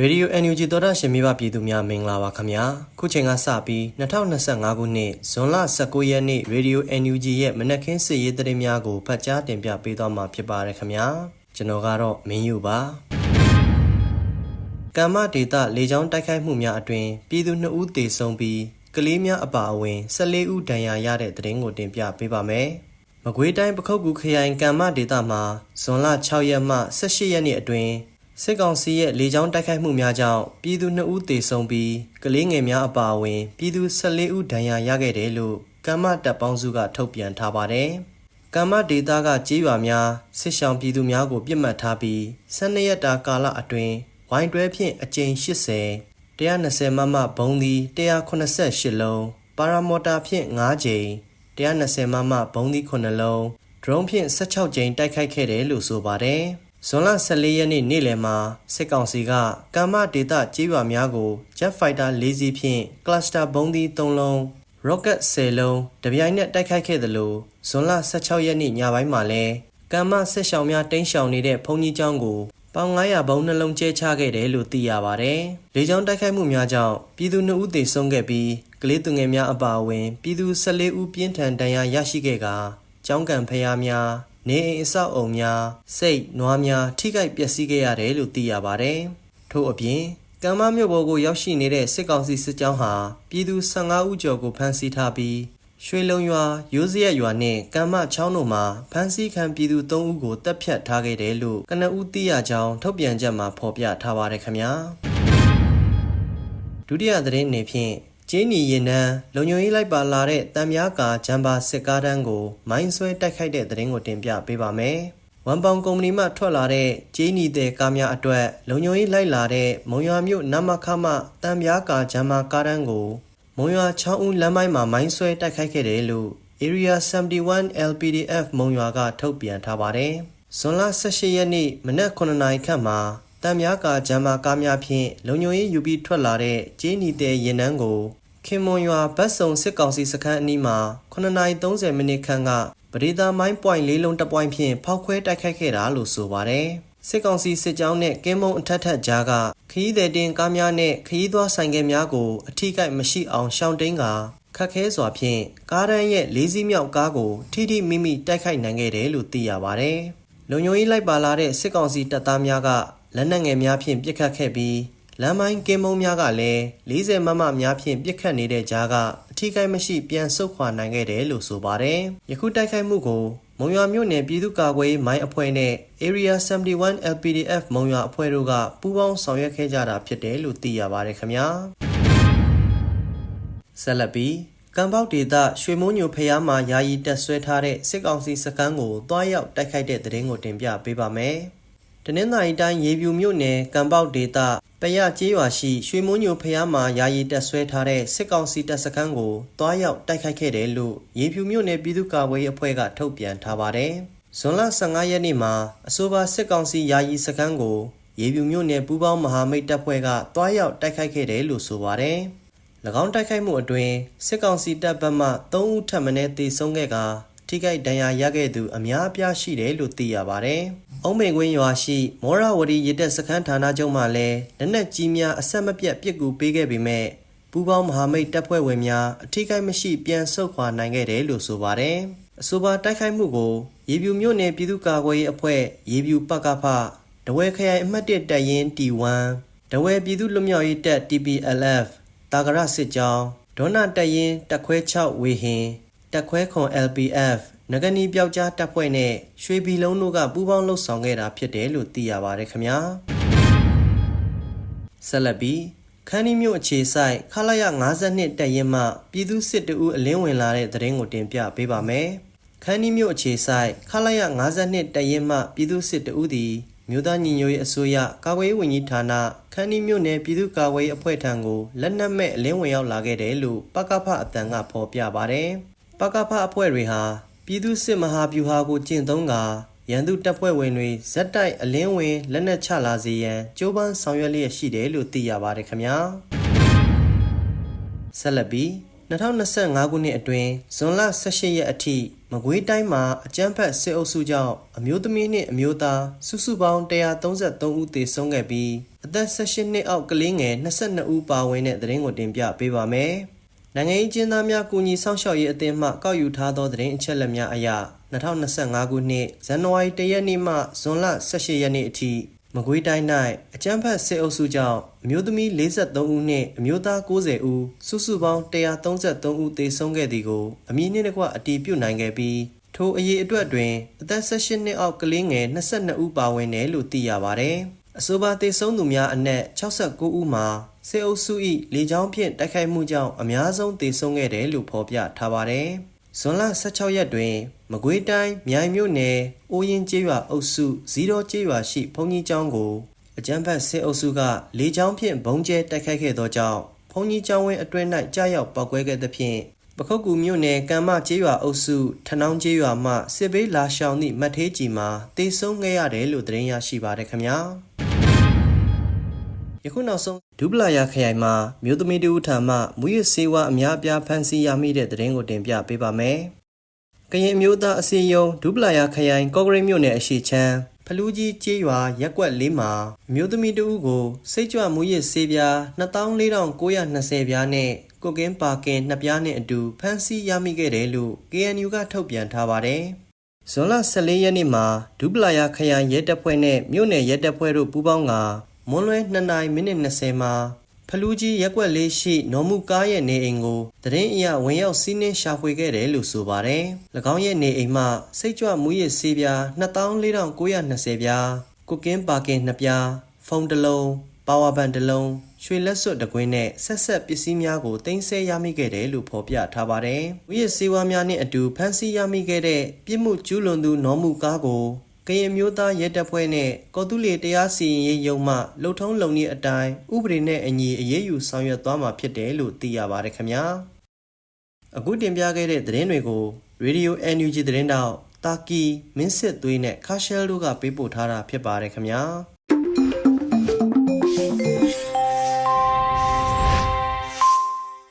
ရေဒီယို NUG သောတာရှင်မိဘပြည်သူများမင်္ဂလာပါခင်ဗျာခုချိန်ကစပြီး2025ခုနှစ်ဇွန်လ19ရက်နေ့ရေဒီယို NUG ရဲ့မနက်ခင်းစစ်ရေးသတင်းများကိုဖတ်ကြားတင်ပြပေးသွားမှာဖြစ်ပါတယ်ခင်ဗျာကျွန်တော်ကတော့မင်းယူပါကမ္မဒေတာလေကြောင်းတိုက်ခိုက်မှုများအတွင်ပြည်သူ2ဦးသေဆုံးပြီးကလေးများအပါအဝင်14ဦးဒဏ်ရာရတဲ့သတင်းကိုတင်ပြပေးပါမယ်မကွေးတိုင်းပခုတ်ကူခရိုင်ကမ္မဒေတာမှာဇွန်လ6ရက်မှ18ရက်နေ့အတွင်း စစ်ကောင်စီရဲ့လေကြောင်းတိုက်ခိုက်မှုများကြောင့်ပြည်သူ2ဦးသေဆုံးပြီးကလေးငယ်များအပါအဝင် ပြည်သူ14ဦးဒဏ်ရာရခဲ့တယ်လို့ကမ္မတပ်ပေါင်းစုကထုတ်ပြန်ထားပါတယ်။ကမ္မဒေတာကကြေးရွာများစစ်ဆောင်ပြည်သူများကို ပြစ်မှတ်ထားပြီး12ရက်တာကာလအတွင်းဝိုင်းတွဲဖြင့်အကြိမ်80 120မမဘုံသည်188လုံးပါရာမော်တာဖြင့်5ကြိမ်120မမဘုံသည်9လုံးဒရုန်းဖြင့်16ကြိမ်တိုက်ခိုက်ခဲ့တယ်လို့ဆိုပါတယ်။ ဇွန်လ14ရက်နေ့နေ့လယ်မှာစစ်ကောင်စီကကမ္မဒေတာကြေးရွာများကို Jet Fighter ၄စီးဖြင့် Cluster ဘုံးသီး3လုံး Rocket 10လုံးတပြိုင်နက်တိုက်ခိုက်ခဲ့သလိုဇွန်လ16ရက်နေ့ညပိုင်းမှာလဲကမ္မဆက်ရှောင်များတင်းရှောင်နေတဲ့ဘုံကြီးကျောင်းကိုပေါင်900ဘုံနှလုံးကျဲချခဲ့တယ်လို့သိရပါတယ်။လေကြောင်းတိုက်ခိုက်မှုများကြောင့်ပြည်သူ2ဦးသေဆုံးခဲ့ပြီးကလေးသူငယ်များအပါအဝင် ပြည်သူ14ဦးပြင်းထန်ဒဏ်ရာရရှိခဲ့ကာကျောင်းကန်ဖျားများ နေအိမ်အဆောက်အုံများစိတ်နွားများထိခိုက်ပျက်စီးခဲ့ရတယ်လို့သိရပါတယ်။ထို့အပြင်ကမ္မမြို့ပေါ်ကိုရောက်ရှိနေတဲ့စစ်ကောင်စီစစ်ကြောင်းဟာပြည်သူ15ဦးကျော်ကိုဖမ်းဆီးထားပြီးရွှေလုံရွာရိုးစရက်ရွာနဲ့ကမ္မချောင်းတို့မှာဖမ်းဆီးခံပြည်သူ3ဦးကိုတပ်ဖြတ်ထားခဲ့တယ်လို့ကနဦးသိရကြောင်းထုတ်ပြန်ချက်မှာဖော်ပြထားပါတယ်ခင်ဗျာဒုတိယသတင်းအနေဖြင့် ကျင်းနီရင်နန်းလုံညုံရေးလိုက်ပါလာတဲ့တံမြားကာဂျမ်ဘာစစ်ကားတန်းကို မိုင်းဆွဲတိုက်ခိုက်တဲ့သတင်းကိုတင်ပြပေးပါမယ်။ဝန်ပောင်ကုမ္ပဏီမှထွက်လာတဲ့ကျင်းနီတဲ့ကားများအတွက်လုံညုံရေးလိုက်လာတဲ့မုံရွာမြို့နမခမတံမြားကာဂျမ်ဘာကားတန်းကိုမုံရွာချောင်းဦးလမ်းပိုင်းမှာမိုင်းဆွဲတိုက်ခိုက်ခဲ့တယ်လို့ Area 71 LPDF မုံရွာကထုတ်ပြန်ထားပါတယ်။ဇွန်လ18ရက်နေ့မနက်9:00နာရီခန့်မှာ တံမြားကာဂျမ်မာကားများဖြင့်လုံညုံရေးယူပြီးထွက်လာတဲ့ကျင်းနီတဲ့ရင်နှန်းကိုခင်မွန်ရွာဘတ်စုံစစ်ကောင်စီစခန်းအနီးမှာ9:30မိနစ်ခန့်ကပရိသာမိုင်းပွိုင်လေးလုံးတစ်ပွိုင်ဖြင့်ဖောက်ခွဲတိုက်ခိုက်ခဲ့တာလို့ဆိုပါတယ်။စစ်ကောင်စီစစ်ကြောင်းနဲ့ကင်းမုံအထက်ထက်ကြားကခရီးသည်တင်ကားများနဲ့ခရီးသွားဆိုင်ကယ်များကိုအထိကိမရှိအောင်ရှောင်တိန်ကခက်ခဲစွာဖြင့်ကားတန်းရဲ့လေးစီးမြောက်ကားကိုထိထိမိမိတိုက်ခိုက်နိုင်ခဲ့တယ်လို့သိရပါတယ်။လုံညုံရေးလိုက်ပါလာတဲ့စစ်ကောင်စီတပ်သားများက လက်နက်ငယ်များဖြင့်ပစ်ခတ်ခဲ့ပြီးလမ်းမိုင်းကင်းမုံများကလည်း40မမများဖြင့်ပစ်ခတ်နေတဲ့ကြားကအထိကိမရှိပြန်ဆုတ်ခွာနိုင်ခဲ့တယ်လို့ဆိုပါတယ်။ယခုတိုက်ခိုက်မှုကိုမုံရွာမြို့နယ်ပြည်သူ့ကာကွယ်ရေးမိုင်းအဖွဲ့နဲ့ Area 71 LPDF မုံရွာအဖွဲ့တို့ကပူးပေါင်းဆောင်ရွက်ခဲ့ကြတာဖြစ်တယ်လို့သိရပါတယ်ခင်ဗျာ။ဆက်လက်ပြီးကံပေါက်ဒေသရွှေမိုးညိုဖျားမှာယာယီတက်ဆွဲထားတဲ့စစ်ကောင်စီစခန်းကိုတွားရောက်တိုက်ခိုက်တဲ့တဲ့ရင်ကိုတင်ပြပေးပါမယ်။ တနင်္သာရီတိုင်းရေပြူမြို့နယ်ကံပေါက်ဒေသပရကျေးရွာရှိရွှေမိုးညိုဖျားမှာယာယီတက်ဆွဲထားတဲ့စစ်ကောင်စီတပ်စခန်းကိုတွားရောက်တိုက်ခိုက်ခဲ့တယ်လို့ရေပြူမြို့နယ်ပြည်သူ့ကာကွယ်ရေးအဖွဲ့ကထုတ်ပြန်ထားပါတယ်။ဇွန်လ15ရက်နေ့မှာအဆိုပါစစ်ကောင်စီယာယီစခန်းကိုရေပြူမြို့နယ်ပူးပေါင်းမဟာမိတ်တပ်ဖွဲ့ကတွားရောက်တိုက်ခိုက်ခဲ့တယ်လို့ဆိုပါတယ်။၎င်းတိုက်ခိုက်မှုအတွင်းစစ်ကောင်စီတပ်ဘက်မှ3ဦးထပ်မံတေဆုံးခဲ့ကာထိခိုက်ဒဏ်ရာရခဲ့သူအများအပြားရှိတယ်လို့သိရပါတယ်။ အုံးမိန်ကွင်းရွာရှိမောရဝတီရစ်တက်စခန်းဌာနချုပ်မှလည်းလက်နက်ကြီးများအဆက်မပြတ်ပစ်ကူပေးခဲ့ပေမဲ့ပူးပေါင်းမဟာမိတ်တပ်ဖွဲ့ဝင်များအထိခိုက်မရှိပြန်ဆုတ်ခွာနိုင်ခဲ့တယ်လို့ဆိုပါတယ်။အဆိုပါတိုက်ခိုက်မှုကိုရေပြူမြို့နယ်ပြည်သူ့ကာကွယ်ရေးအဖွဲ့ရေပြူပကဖတဝဲခရိုင်အမှတ်1တပ်ရင်း T1 တဝဲပြည်သူ့လွတ်မြောက်ရေးတပ် TPLF တာဂရစစ်ကြောင်းဒေါနာတပ်ရင်းတက်ခွဲ6ဝေဟင်တက်ခွဲခွန် LPF နဂနီပြောက်ကြားတပ်ဖွဲ့နဲ့ရွှေဘီလုံးတို့ကပူးပေါင်းလှုပ်ဆောင်ခဲ့တာဖြစ်တယ်လို့သိရပါတယ်ခင်ဗျာဆက်လက်ပြီးခန်းဒီမြို့အခြေဆိုင်ခလာရ52တပ်ရင်းမှပြည်သူစစ်တအူးအလင်းဝင်လာတဲ့သတင်းကိုတင်ပြပေးပါမယ်ခန်းဒီမြို့အခြေဆိုင်ခလာရ52တပ်ရင်းမှပြည်သူစစ်တအူးသည်မြို့သားညီညွတ်ရေးအစိုးရကာကွယ်ရေးဝန်ကြီးဌာနခန်းဒီမြို့နယ်ပြည်သူ့ကာကွယ်ရေးအဖွဲ့ထံကိုလက်နက်မဲ့အလင်းဝင်ရောက်လာခဲ့တယ်လို့ပကဖအတန်ကဖော်ပြပါတယ်ပကဖအဖွဲ့တွေဟာ ပြည်သူစစ်မဟာဗျူဟာကိုကျင့်သုံးကာရန်သူတပ်ဖွဲ့ဝင်တွေဇက်တိုက်အလင်းဝင်လက်နက်ချလာစေရန်ကြိုးပမ်းဆောင်ရွက်လျက်ရှိတယ်လို့သိရပါတယ်ခင်ဗျာဆက်လက်ပြီး2025ခုနှစ်အတွင်းဇွန်လ18ရက်အထိမကွေးတိုင်းမှာအကြမ်းဖက်စစ်အုပ်စုကြောင့်အမျိုးသမီးနှင့်အမျိုးသားစုစုပေါင်း133ဦးသေဆုံးခဲ့ပြီးအအသက်18နှစ်အောက်ကလေးငယ်22ဦးပါဝင်တဲ့သတင်းကိုတင်ပြပေးပါမယ်။ နိုင်ငံရေးကျင်းသားများကူညီဆောင်ရှောက်ရေးအသင်းမှကောက်ယူထားသောသတင်းအချက်အလက်များအရ2025ခုနှစ်ဇန်နဝါရီ1ရက်နေ့မှဇွန်လ18ရက်နေ့အထိမကွေးတိုင်း၌အကြမ်းဖက်စစ်အုပ်စုကြောင့်အမျိုးသမီး43ဦးနှင့်အမျိုးသား90ဦးစုစုပေါင်း133ဦးသေဆုံးခဲ့သည်ကိုအမည်နှင့်တကွအတည်ပြုနိုင်ခဲ့ပြီးထိုအရေးအတွက်တွင်အသက်18နှစ်အောက်ကလေးငယ်22ဦးပါဝင်တယ်လို့သိရပါသည်။ အဆိုပါသေဆုံးသူများအနက်69ဦးမှာစေအုပ်စု၏လေကြောင်းဖြင့်တိုက်ခိုက်မှုကြောင့်အများဆုံးသေဆုံးခဲ့တယ်လို့ဖော်ပြထားပါတယ်။ဇွန်လ16ရက်တွင် မကွေးတိုင်းမြိုင်မြို့နယ်အိုးရင်ကျေးရွာအုပ်စုဇီးတော်ကျေးရွာရှိဘုံကြီးကျောင်းကိုအကြမ်းဖက်စစ်အုပ်စုကလေကြောင်းဖြင့်ဘုံကျဲတိုက်ခိုက်ခဲ့သောကြောင့်ဘုံကြီးကျောင်းဝင်းအတွင်း၌ကြားရောက်ပောက်ကွဲခဲ့သဖြင့်ပခုတ်ကူမြို့နယ်ကံမကျေးရွာအုပ်စုထနောင်းကျေးရွာမှစစ်ဘေးလာရှောင်သည့်မတ်သေးကြီးမှာတေဆုံးခဲ့ရတယ်လို့သတင်းရရှိပါတယ်ခင်ဗျာ ယခုနောက်ဆုံးဒူပလာယာခရိုင်မှာမြို့သမီးတူထံမှမူရစေဝါအများအပြားဖမ်းဆီးရမိတဲ့သတင်းကိုတင်ပြပေးပါမယ်ကရင်အမျိုးသားအစည်းအရုံးဒူပလာယာခရိုင်ကော့ဂရိတ်မြို့နယ်အရှိချမ်းဖလူးကြီးကျေးရွာရက်ကွက်လေးမှာအမျိုးသမီးတဦးကိုစိတ်ကြွမူရစ်ဆေးပြား24,920ပြားနဲ့ကိုကင်းပါကင်နှစ်ပြားနဲ့အတူဖမ်းဆီးရမိခဲ့တယ်လို့ KNU ကထုတ်ပြန်ထားပါတယ်။ဇွန်လ14ရက်နေ့မှာဒူပလာယာခရိုင်ရဲတပ်ဖွဲ့နဲ့မြို့နယ်ရဲတပ်ဖွဲ့တို့ပူးပေါင်းက မွန်းလွဲ2နာရီမိနစ်20မှာဖလူးကြီးရက်ကွက်လေးရှိနော်မူကားရဲ့နေအိမ်ကိုတရင်အရဝင်ရောက်စီးနှင်းရှာဖွေခဲ့တယ်လို့ဆိုပါတယ်။၎င်းရဲ့နေအိမ်မှာစိတ်ကြွမူရစ်ဆေးပြား24,920ပြားကိုကင်းပါကင်2ပြားဖုန်းတစ်လုံးပါဝါဘန်တစ်လုံးရွှေလက်စွပ်တစ်ကွင်းနဲ့ဆက်ဆက်ပစ္စည်းများကိုတင်ဆက်ရမိခဲ့တယ်လို့ဖော်ပြထားပါတယ်။မူရစ်ဆေးဝါးများနဲ့အတူဖမ်းဆီးရမိခဲ့တဲ့ပြစ်မှုကျူးလွန်သူနော်မူကားကို ကရင်မျိုးသားရဲတပ်ဖွဲ့နဲ့ကော်တူလီတရားစီရင်ရေးရုံးမှလှုပ်ထုံးလုံနည်းအတိုင်းဥပဒေနဲ့အညီအရေးယူဆောင်ရွက်သွားမှာဖြစ်တယ်လို့သိရပါတယ်ခင်ဗျာအခုတင်ပြခဲ့တဲ့သတင်းတွေကို Radio NUG သတင်းတောက်တာကီမင်းစစ်သွေးနဲ့ခါရှယ်တို့ကပေးပို့ထားတာဖြစ်ပါတယ်ခင်ဗျာ